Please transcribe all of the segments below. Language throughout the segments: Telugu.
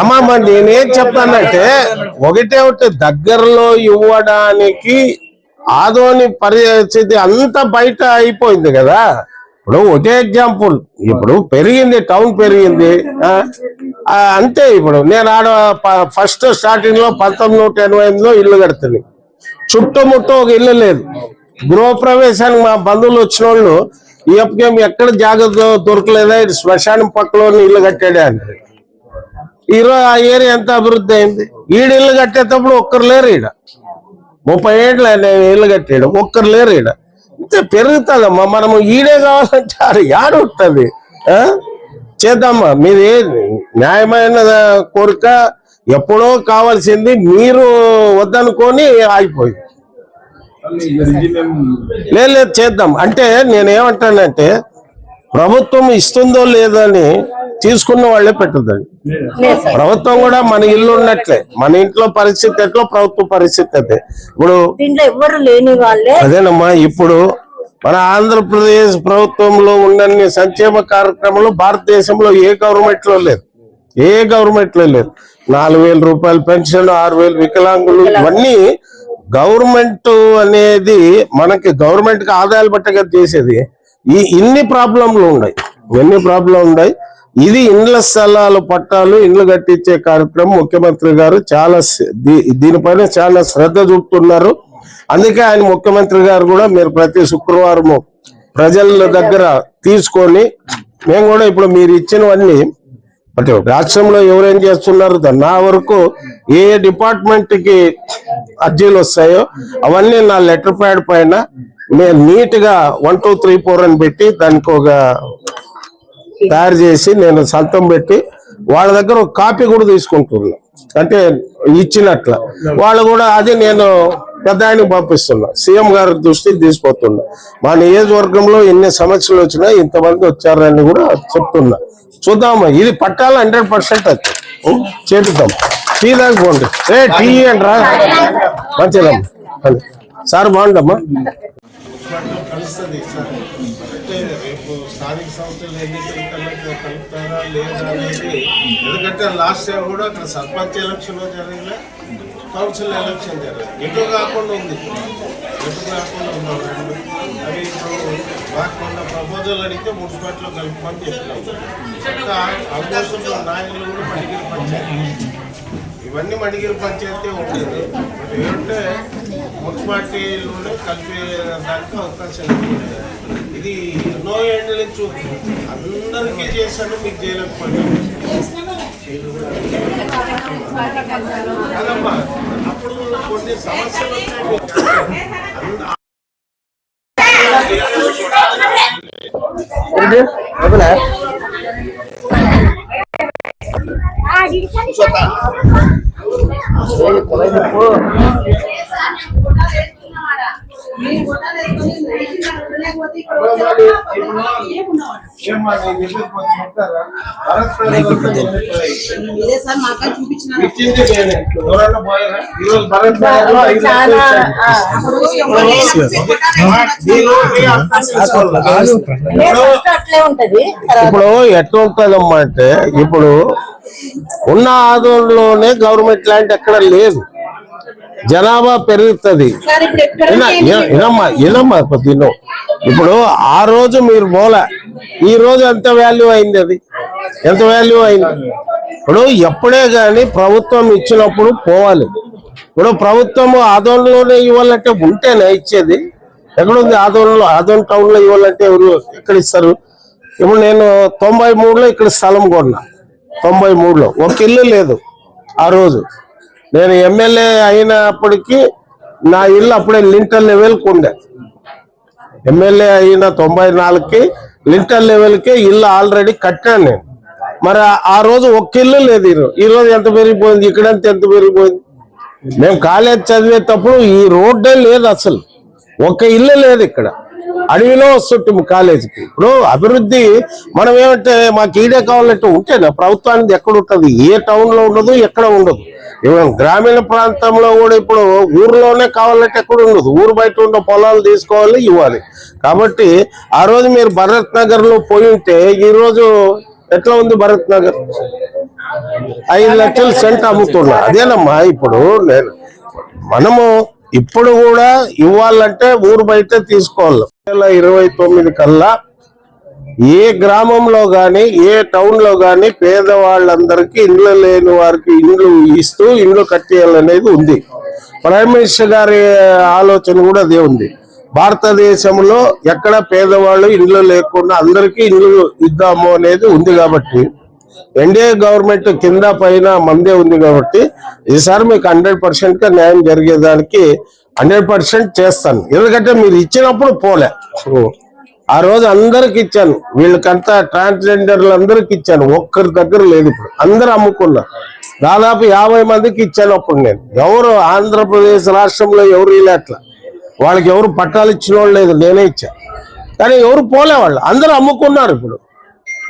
అమ్మమ్మ నేనేం చెప్తానంటే ఒకటే ఒకటి దగ్గరలో ఇవ్వడానికి ఆదోని పరిస్థితి అంతా బయట అయిపోయింది కదా. ఇప్పుడు ఒకే ఎగ్జాంపుల్ ఇప్పుడు పెరిగింది టౌన్ పెరిగింది ఆ, అంతే ఇప్పుడు. నేను ఆడ ఫస్ట్ స్టార్టింగ్లో పంతొమ్మిది నూట ఎనభై ఎనిమిదిలో ఇల్లు కడుతుంది. చుట్టుముట్టు ఒక ఇల్లు లేదు. గృహప్రవేశానికి మా బంధువులు వచ్చిన వాళ్ళు ఈ అప్పకేం ఎక్కడ జాగ్రత్త దొరకలేదా? స్మశానం శ్మశానం పక్కలో ఇల్లు కట్టాడే అంటారు. ఈరోజు ఆ ఏరియా ఎంత అభివృద్ధి అయింది? ఈడ ఇల్లు కట్టేటప్పుడు ఒక్కరు లేరు ఈడ. ముప్పై ఏళ్ళు ఇల్లు కట్టాడు ఒక్కరు లేరు ఈడ. ఇంత పెరుగుతుందమ్మా మనము ఈడే కావాలంటే అది యాడ ఉంటుంది? ఆ? చేద్దామా? మీది న్యాయమైన కోరిక ఎప్పుడో కావాల్సింది మీరు వద్దనుకొని ఆగిపోయింది. లేదు లేదు చేద్దాం. అంటే నేనేమంటానంటే ప్రభుత్వం ఇస్తుందో లేదని తీసుకున్న వాళ్ళే పెట్టుదండి ప్రభుత్వం కూడా మన ఇల్లు ఉన్నట్లే. మన ఇంట్లో పరిస్థితి ఎట్లా? ప్రభుత్వ పరిస్థితి అదే. ఇప్పుడు అదేనమ్మా ఇప్పుడు మన ఆంధ్రప్రదేశ్ ప్రభుత్వంలో ఉన్నన్ని సంక్షేమ కార్యక్రమాలు భారతదేశంలో ఏ గవర్నమెంట్లో లేదు. ఏ గవర్నమెంట్లో లేదు. నాలుగు వేల రూపాయల పెన్షన్ ఆరు వేలు వికలాంగులు ఇవన్నీ గవర్నమెంట్ అనేది మనకి గవర్నమెంట్కి ఆదాయాలు పట్టగా చేసేది. ఈ ఇన్ని ప్రాబ్లంలు ఉన్నాయి. ఎన్ని ప్రాబ్లం ఉన్నాయి? ఇది ఇండ్ల స్థలాలు పట్టాలు ఇండ్లు కట్టించే కార్యక్రమం ముఖ్యమంత్రి గారు చాలా దీ- దీనిపైన చాలా శ్రద్ధ చూపుతున్నారు. అందుకే ఆయన ముఖ్యమంత్రి గారు కూడా మీరు ప్రతి శుక్రవారము ప్రజల దగ్గర తీసుకొని మేము కూడా ఇప్పుడు మీరు ఇచ్చినవన్నీ అంటే రాష్ట్రంలో ఎవరేం చేస్తున్నారు? నా వరకు ఏ డిపార్ట్మెంట్కి అర్జీలు వస్తాయో అవన్నీ నా లెటర్ ప్యాడ్ పైన నేను నీట్గా వన్ టూ త్రీ ఫోర్ అని పెట్టి దానికి ఒక తయారు చేసి నేను సంతం పెట్టి వాళ్ళ దగ్గర ఒక కాపీ కూడా తీసుకుంటున్నా. అంటే ఇచ్చినట్ల. వాళ్ళు కూడా అది నేను పెద్ద ఆయనకు పంపిస్తున్నా. సీఎం గారి దృష్టికి తీసుకుపోతున్నా మా నియోజకవర్గంలో ఎన్ని సమస్యలు వచ్చినా ఇంతమంది వచ్చారని కూడా చెప్తున్నా. చూద్దామా ఇది పట్టాలి హండ్రెడ్ పర్సెంట్ అది. చేపిద్దాం. టీ దాకా దాకపోండి ఏ టీ అంటారా రా. మంచిదమ్మా. సార్ బాగుండమ్మా. కలుస్తుంది. సార్ అంటే రేపు స్థానిక సంస్థలు ఎన్నికలు కన్నా కలుపుతారా లేదా అనేది ఎందుకంటే లాస్ట్ టైం కూడా అక్కడ సర్పంచ్ ఎలక్షన్ జరిగిన కౌన్సిల్ ఎలక్షన్ జరిగింది. ఎటు కాకుండా ఉంది. ఎటు కాకుండా ఉన్నాం రెండు. అవి ఇప్పుడు వాటికున్న ప్రపోజల్ అడిగితే మున్సిపాలిటీలో కలుపుకొని చెప్పినాం. ఇంకా నాయకులు కూడా మడిగిరి పంచాయతీ. ఇవన్నీ మడిగిరి పంచాయతీ ఉంటుంది బట్ ఏంటంటే మున్సిపాలిటీలోనే కలిపే దానికి అవకాశం. ఇది ఎన్నో ఏళ్ళ నుంచి అందరికీ చేశాను మీకు చేయలేకపోయాను. కాదమ్మా అప్పుడు కొన్ని సమస్యలు వచ్చాయి. ఇప్పుడు ఎట్లా ఉంటుందమ్మా అంటే ఇప్పుడు ఉన్న ఆదంలోనే గవర్నమెంట్ లాంటి ఎక్కడ లేదు. జనాభా పెరుగుతుంది. వినమ్మా వినమ్మా ఇప్పుడు ఆ రోజు మీరు పోలే. ఈ రోజు ఎంత వాల్యూ అయింది అది? ఎంత వాల్యూ అయింది? ఇప్పుడు ఎప్పుడే గాని ప్రభుత్వం ఇచ్చినప్పుడు పోవాలి. ఇప్పుడు ప్రభుత్వం ఆదోళనలోనే ఇవ్వాలంటే ఉంటేనే ఇచ్చేది. ఎక్కడుంది ఆదోళనలో? ఆదోళన టౌన్లో ఇవ్వాలంటే ఎవరు ఎక్కడ ఇస్తారు? ఇప్పుడు నేను తొంభై మూడులో ఇక్కడ స్థలం కొన్నా. తొంభై మూడులో. ఒక ఇల్లు లేదు ఆ రోజు. నేను ఎమ్మెల్యే అయినప్పటికీ నా ఇల్లు అప్పుడే లింటర్ లెవెల్కి ఉండే. ఎమ్మెల్యే అయిన తొంభై నాలుగుకి లింటర్ లెవెల్కి ఇల్లు ఆల్రెడీ కట్టాను నేను. మరి ఆ- రోజు ఒక్క ఇల్లు లేదు ఈరోజు ఎంత పెరిగిపోయింది ఇక్కడంతా ఎంత పెరిగిపోయింది? మేము కాలేజ్ చదివేటప్పుడు ఈ రోడ్డే లేదు అసలు. ఒక్క ఇల్లు లేదు ఇక్కడ. అడవిలో వస్తుంటాం కాలేజీకి. ఇప్పుడు అభివృద్ధి మనం ఏమంటే మాకు ఈడే కావాలంటే ఉంటేనే ప్రభుత్వానికి ఎక్కడ ఉంటుంది? ఏ టౌన్లో ఉండదు ఎక్కడ ఉండదు. గ్రామీణ ప్రాంతంలో కూడా ఇప్పుడు ఊర్లోనే కావాలంటే ఎక్కడ ఉండదు. ఊరు బయట ఉన్న పొలాలు తీసుకోవాలి ఇవ్వాలి. కాబట్టి ఆ రోజు మీరు భరత్ నగర్లో పోయి ఉంటే ఈ రోజు ఎట్లా ఉంది భరత్ నగర్? ఐదు లక్షల సెంట్ అమ్ముతున్నా. అదేనమ్మా ఇప్పుడు నేను మనము ఇప్పుడు కూడా ఇవ్వాలంటే ఊరు బయట తీసుకోవాలి. ఇరవై తొమ్మిది కల్లా ఏ గ్రామంలో గాని ఏ టౌన్లో గాని పేదవాళ్ళందరికీ ఇండ్లు లేని వారికి ఇండ్లు ఇస్తూ ఇండ్లు కట్టేయాలనేది ఉంది. ప్రైమ్ మినిస్టర్ గారి ఆలోచన కూడా అదే ఉంది. భారతదేశంలో ఎక్కడ పేదవాళ్ళు ఇండ్లు లేకుండా అందరికీ ఇండ్లు ఇద్దాము అనేది ఉంది కాబట్టి ఎన్డీఏ గవర్నమెంట్ కింద పైన మందే ఉంది కాబట్టి ఈసారి మీకు హండ్రెడ్ పర్సెంట్గా న్యాయం జరిగేదానికి హండ్రెడ్ పర్సెంట్ చేస్తాను. ఎందుకంటే మీరు ఇచ్చినప్పుడు పోలే. ఆ రోజు అందరికి ఇచ్చాను. వీళ్ళకంతా ట్రాన్స్జెండర్లు అందరికి ఇచ్చాను. ఒక్కరి దగ్గర లేదు ఇప్పుడు. అందరు అమ్ముకున్నారు. దాదాపు యాభై మందికి ఇచ్చాను అప్పుడు నేను. ఎవరు ఆంధ్రప్రదేశ్ రాష్ట్రంలో ఎవరు ఇలా వాళ్ళకి ఎవరు పట్టాలు ఇచ్చిన వాళ్ళు లేదు. నేనే ఇచ్చాను కానీ ఎవరు పోలే వాళ్ళు అందరూ అమ్ముకున్నారు ఇప్పుడు.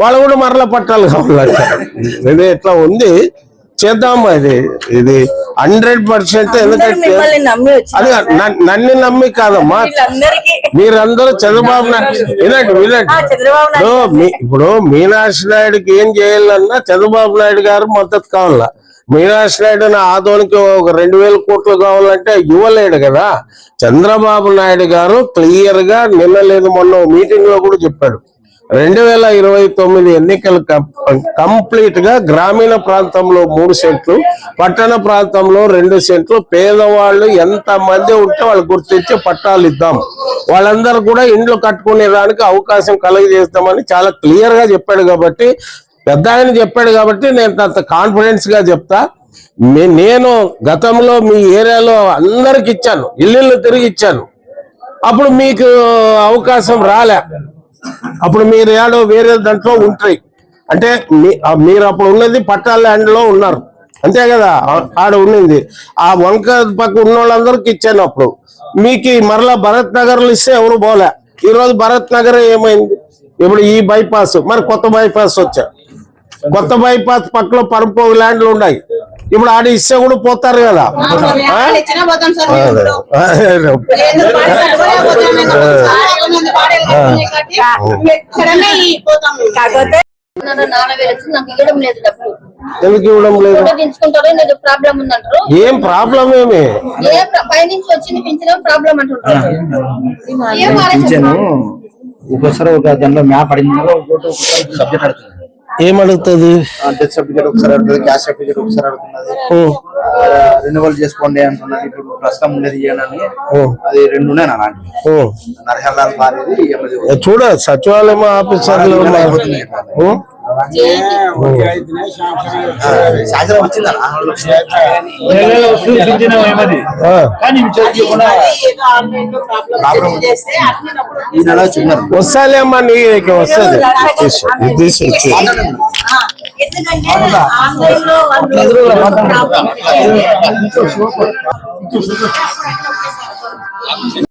వాళ్ళు కూడా మరలా పట్టాలు కావాలంట. ఇది ఇట్లా ఉంది? చేద్దాం ఇది ఇది హండ్రెడ్ పర్సెంట్ ఎందుకంటే అది నన్ను నమ్మి కాదమ్మా. మీరందరూ చంద్రబాబు నాయుడు వినండి వినండి. ఇప్పుడు మీనాక్షి నాయుడుకి ఏం చేయాలన్నా చంద్రబాబు నాయుడు గారు మద్దతు కావాలా? మీనాక్షి నాయుడు ఆదోనికి ఒక రెండు వేల కోట్లు కావాలంటే ఇవ్వలేడు కదా. చంద్రబాబు నాయుడు గారు క్లియర్గా నిన్న లేదు మొన్న మీటింగ్లో కూడా చెప్పాడు. రెండు వేల ఇరవై తొమ్మిది ఎన్నికలు కంప్లీట్గా గ్రామీణ ప్రాంతంలో మూడు సెంట్లు పట్టణ ప్రాంతంలో రెండు సెంట్లు పేదవాళ్ళు ఎంత మంది ఉంటే వాళ్ళు గుర్తించి పట్టాలు ఇద్దాం. వాళ్ళందరూ కూడా ఇండ్లు కట్టుకునే దానికి అవకాశం కలుగజేస్తామని చాలా క్లియర్గా చెప్పాడు కాబట్టి పెద్ద ఆయన చెప్పాడు కాబట్టి నేను అంత కాన్ఫిడెన్స్గా చెప్తా నేను గతంలో మీ ఏరియాలో అందరికి ఇచ్చాను ఇల్లు తిరిగి ఇచ్చాను. అప్పుడు మీకు అవకాశం రాలే. అప్పుడు మీరు ఏడో వేరే దాంట్లో ఉంటాయి. అంటే మీ- మీరు అప్పుడు ఉన్నది పట్టాల ల్యాండ్లో ఉన్నారు. అంతే కదా? ఆడ ఉన్నింది. ఆ వంక పక్క ఉన్న వాళ్ళందరికి ఇచ్చాను అప్పుడు. మీకు మరలా భరత్ నగర్ ఇస్తే ఎవరు పోలే. ఈ రోజు భరత్ నగర్ ఏమైంది? ఇప్పుడు ఈ బైపాస్ మరి కొత్త బైపాస్ వచ్చా? కొత్త బైపాస్ పక్కలో పరుపు ల్యాండ్లు ఉన్నాయి. ఇప్పుడు ఆడ ఇస్తే కూడా పోతారు కదా. కాకపోతే ఎందుకు ఇవ్వడం లేదు? ఫోటో దించుకుంటారో లేదు ప్రాబ్లం ఉందంటారు. ఏం ప్రాబ్లం ఏమి? ఒక్కోసారి ఒక దాంట్లో మ్యాప్ అడిగిన సబ్జెక్ట్ అడుగుతుంది ఏమడుగుతుంది? డెత్ సర్టిఫికేట్ ఒకసారి అడుగుతుంది క్యాస్ట్ సర్టిఫికేట్ ఒకసారి అడుగుతున్నది. రెన్యువల్ చేసుకోండి అంటున్నది ఇప్పుడు ప్రస్తుతం ఉండేది ఇవ్వనని అది రెండు ఉన్నాయి నరహల్లాల్ చూడ సచివాలయం ఆఫీసర్లు? శాసనం వచ్చిందా? ఆ. అది ఏదో ఆన్లైన్లో ప్రాబ్లం చేస్తే అడిగినప్పుడు ఈ నెల చిన్నారు వస్తాలేమ్మా నీకు వస్తుంది. తీసు,